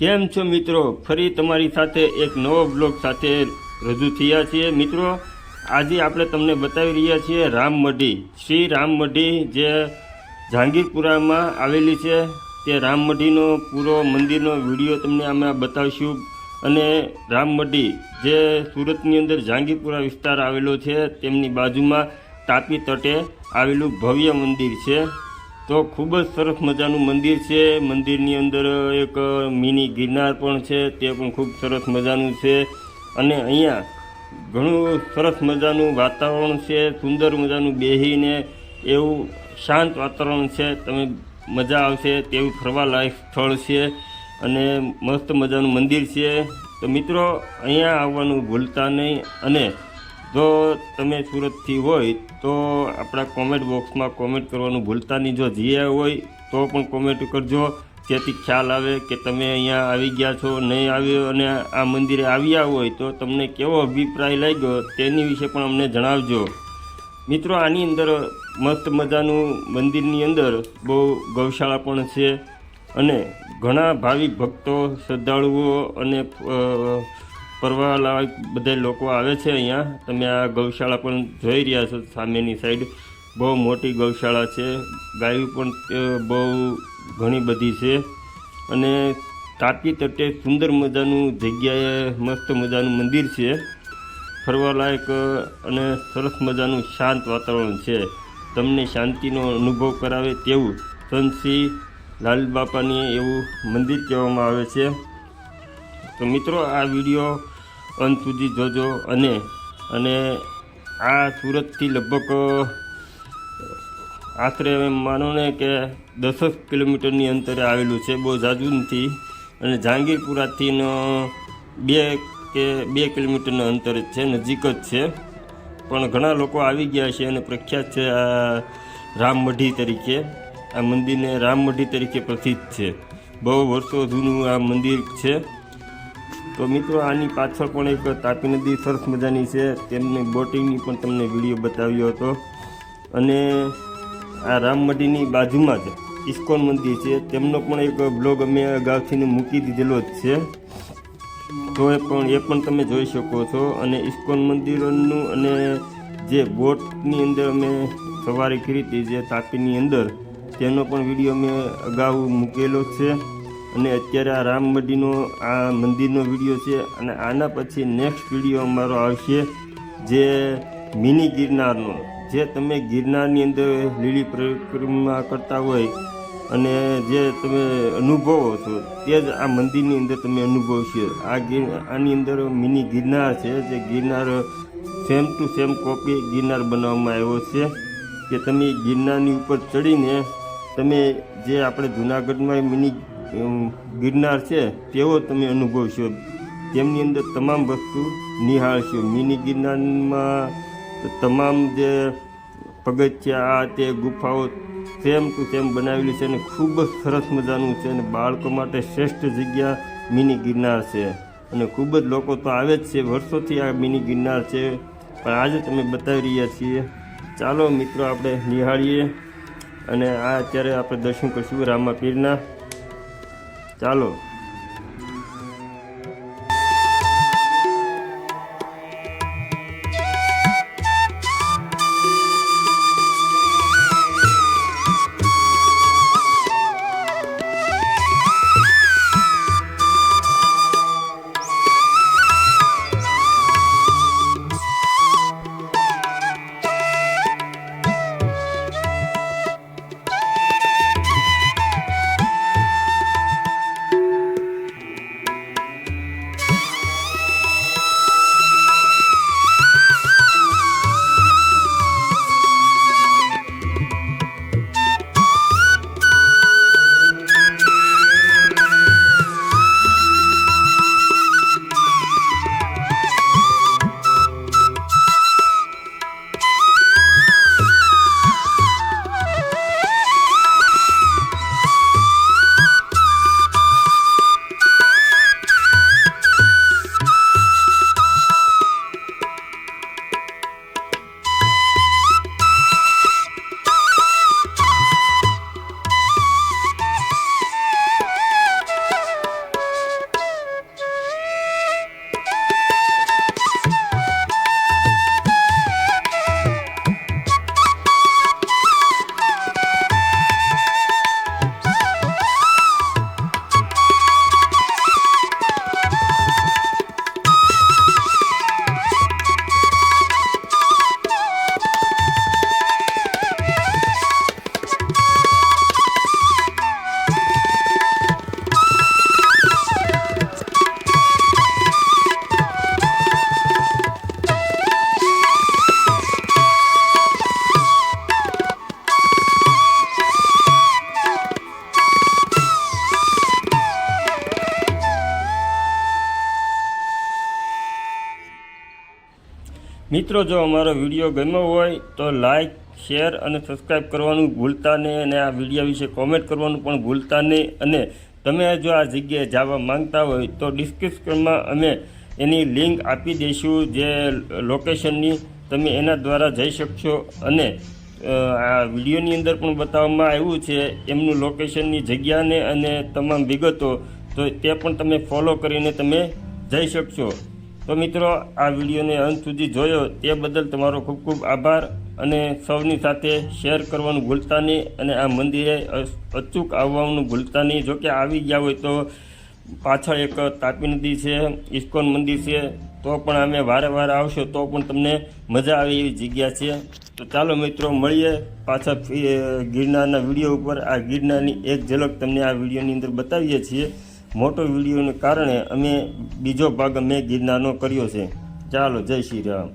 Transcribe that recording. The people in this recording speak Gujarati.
કેમ છો મિત્રો? ફરી તમારી સાથે એક નવો બ્લોગ સાથે રજૂ થયા છીએ. મિત્રો, આજે આપણે તમને બતાવી રહ્યા છીએ રામ મઢી. શ્રી રામ મઢી જે જહાંગીરપુરામાં આવેલી છે, તે રામ મઢીનો પૂરો મંદિરનો વીડિયો તમને અમે બતાવીશું. અને રામ મઢી જે સુરતની અંદર જહાંગીરપુરા વિસ્તાર આવેલો છે, તેમની બાજુમાં તાપી તટે આવેલું ભવ્ય મંદિર છે. તો ખૂબ જ સરસ મજાનું મંદિર છે. મંદિરની અંદર એક મિની ગિરનાર પણ છે. તે પણ ખૂબ સરસ મજાનું છે. અને અહીંયા ઘણું સરસ મજાનું વાતાવરણ છે. સુંદર મજાનું બેહીને એવું શાંત વાતાવરણ છે. તમે મજા આવશે તેવું ફરવાલાયક સ્થળ છે અને મસ્ત મજાનું મંદિર છે. તો મિત્રો, અહીંયા આવવાનું ભૂલતા નહીં અને જો તમે સુરતથી હોય તો આપણા કોમેન્ટ બોક્સમાં કોમેન્ટ કરવાનું ભૂલતા નહીં. જો જીયા હોય તો પણ કોમેન્ટ કરજો. જેથી ખ્યાલ આવે કે તમે અહીંયા આવી ગયા છો, નહીં આવ્યો અને આ મંદિરે આવ્યા હોય તો તમને કેવો અભિપ્રાય લાગ્યો તેની વિશે પણ અમને જણાવજો. મિત્રો, આની અંદર મસ્ત મજાનું મંદિરની અંદર બહુ ગૌશાળા પણ છે અને ઘણા ભાવિક ભક્તો, શ્રદ્ધાળુઓ અને અ, ફરવાલાયક બધા લોકો આવે છે અહીંયા. તમે આ ગૌશાળા પણ જોઈ રહ્યા છો સામેની સાઈડ બહુ મોટી ગૌશાળા છે. ગાયો પણ બહુ ઘણી બધી છે. અને તાપી તટે સુંદર મજાનું જગ્યાએ મસ્ત મજાનું મંદિર છે. ફરવાલાયક અને સરસ મજાનું શાંત વાતાવરણ છે. તમને શાંતિનો અનુભવ કરાવે તેવું સંતશ્રી લાલ બાપાની એવું મંદિર કહેવામાં આવે છે. તો મિત્રો, આ વીડિયો અંત સુધી જોજો અને અને આ સુરતથી લગભગ આશરે માનો ને કે દસક કિલોમીટરની અંતરે આવેલું છે, બહુ જાજુ નથી. અને જહાંગીરપુરાથી બે કે બે કિલોમીટરના અંતરે છે, નજીક જ છે. પણ ઘણા લોકો આવી ગયા છે અને પ્રખ્યાત છે આ રામમઢી તરીકે. આ મંદિરને રામમઢી તરીકે પ્રસિદ્ધ છે. બહુ વર્ષો જૂનું આ મંદિર છે. તો મિત્રો, આની પાછળ પણ એક તાપી નદી સરસ મજાની છે. તેમની બોટિંગની પણ તમને વીડિયો બતાવ્યો હતો. અને આ રામમઢીની બાજુમાં જ ઇસ્કોન મંદિર છે. તેમનો પણ એક બ્લોગ અમે અગાઉથી મૂકી દીધેલો જ છે. તો એ પણ એ પણ તમે જોઈ શકો છો. અને ઇસ્કોન મંદિરોનું અને જે બોટની અંદર અમે સવારી કરી હતી, જે તાપીની અંદર, તેનો પણ વીડિયો મેં અગાઉ મૂકેલો છે. અને અત્યારે આ રામ મડીનો આ મંદિરનો વીડિયો છે અને આના પછી નેક્સ્ટ વીડિયો અમારો આવશે જે મિની ગિરનારનો. જે તમે ગિરનારની અંદર લીલી પરિક્રમા કરતા હોય અને જે તમે અનુભવો છો, તે જ આ મંદિરની અંદર તમે અનુભવશો. આ ગિર, આની અંદર મિની ગિરનાર છે, જે Girnar same to same copy Girnar બનાવવામાં આવ્યો છે. કે તમે ગિરનારની ઉપર ચડીને તમે જે આપણે જૂનાગઢમાં મિની ગિરનાર છે, તેવો તમે અનુભવશો તેમની અંદર તમામ વસ્તુ નિહાળશો મિની ગિરનારમાં તમામ જે પગથિયા, આ તે ગુફાઓ સેમ ટુ સેમ બનાવેલી છે અને ખૂબ જ સરસ મજાનું છે અને બાળકો માટે શ્રેષ્ઠ જગ્યા મિની ગિરનાર છે. અને ખૂબ જ લોકો તો આવે જ છે. વર્ષોથી આ મિની ગિરનાર છે. પણ આજે તમે બતાવી રહ્યા છીએ. ચાલો મિત્રો, આપણે નિહાળીએ અને આ અત્યારે આપણે દર્શન કરીશું રામા પીરના ચાલો. મિત્રો, જો અમારો વીડિયો ગમ્યો હોય તો લાઈક શેર અને સબસ્ક્રાઈબ કરવાનું ભૂલતા નહીં અને આ વીડિયો વિશે કોમેન્ટ કરવાનું પણ ભૂલતા નહીં. અને તમે જો આ જગ્યાએ જવા માંગતા હોય તો ડિસ્ક્રિપ્શનમાં અમે એની લિંક આપી દઈશું જે લોકેશનની તમે એના દ્વારા જઈ શકશો. અને આ વિડીયોની અંદર પણ બતાવવામાં આવ્યું છે એમનું લોકેશનની જગ્યાને અને તમામ વિગતો. તો તે પણ તમે ફોલો કરીને તમે જઈ શકશો. તો મિત્રો, આ વિડીયોને અંત સુધી જોયો. તે બદલ તમારો ખૂબ ખૂબ આભાર અને સૌની સાથે શેર કરવાનું ભૂલતા નહીં અને આ મંદિરે અચૂક આવવાનું ભૂલતા નહીં. જોકે આવી ગયા હોય તો પાછળ એક તાપી નદી છે, ઇસ્કોન મંદિર છે, તો પણ અમે વારે વારે આવશો, તો પણ તમને મજા આવે એવી જગ્યા છે. તો ચાલો મિત્રો, મળીએ પાછા ગિરનારના વીડિયો ઉપર. આ ગિરનારની એક ઝલક તમને આ વિડીયોની અંદર બતાવીએ છીએ. મોટો વિડીયોને કારણે અમે બીજો ભાગ અમે ગિરનારનો કર્યો છે. ચાલો જય શ્રી રામ.